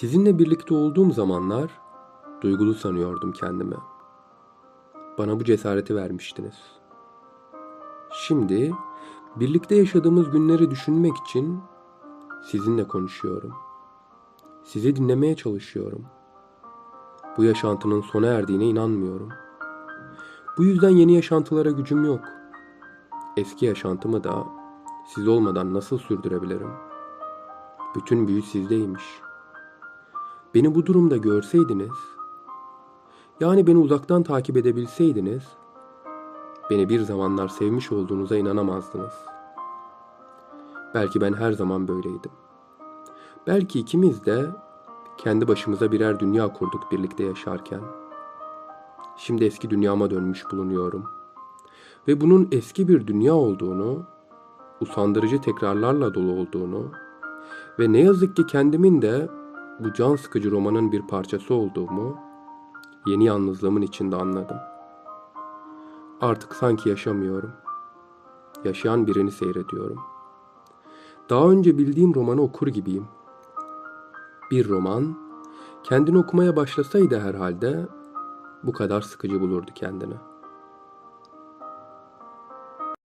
Sizinle birlikte olduğum zamanlar duygulu sanıyordum kendimi. Bana bu cesareti vermiştiniz. Şimdi birlikte yaşadığımız günleri düşünmek için sizinle konuşuyorum. Sizi dinlemeye çalışıyorum. Bu yaşantının sona erdiğine inanmıyorum. Bu yüzden yeni yaşantılara gücüm yok. Eski yaşantımı da siz olmadan nasıl sürdürebilirim? Bütün büyü sizdeymiş. Beni bu durumda görseydiniz, yani beni uzaktan takip edebilseydiniz, beni bir zamanlar sevmiş olduğunuza inanamazdınız. Belki ben her zaman böyleydim. Belki ikimiz de kendi başımıza birer dünya kurduk birlikte yaşarken. Şimdi eski dünyama dönmüş bulunuyorum. Ve bunun eski bir dünya olduğunu, usandırıcı tekrarlarla dolu olduğunu ve ne yazık ki kendimin de bu can sıkıcı romanın bir parçası olduğumu yeni yalnızlığımın içinde anladım. Artık sanki yaşamıyorum. Yaşayan birini seyrediyorum. Daha önce bildiğim romanı okur gibiyim. Bir roman kendini okumaya başlasaydı herhalde bu kadar sıkıcı bulurdu kendini.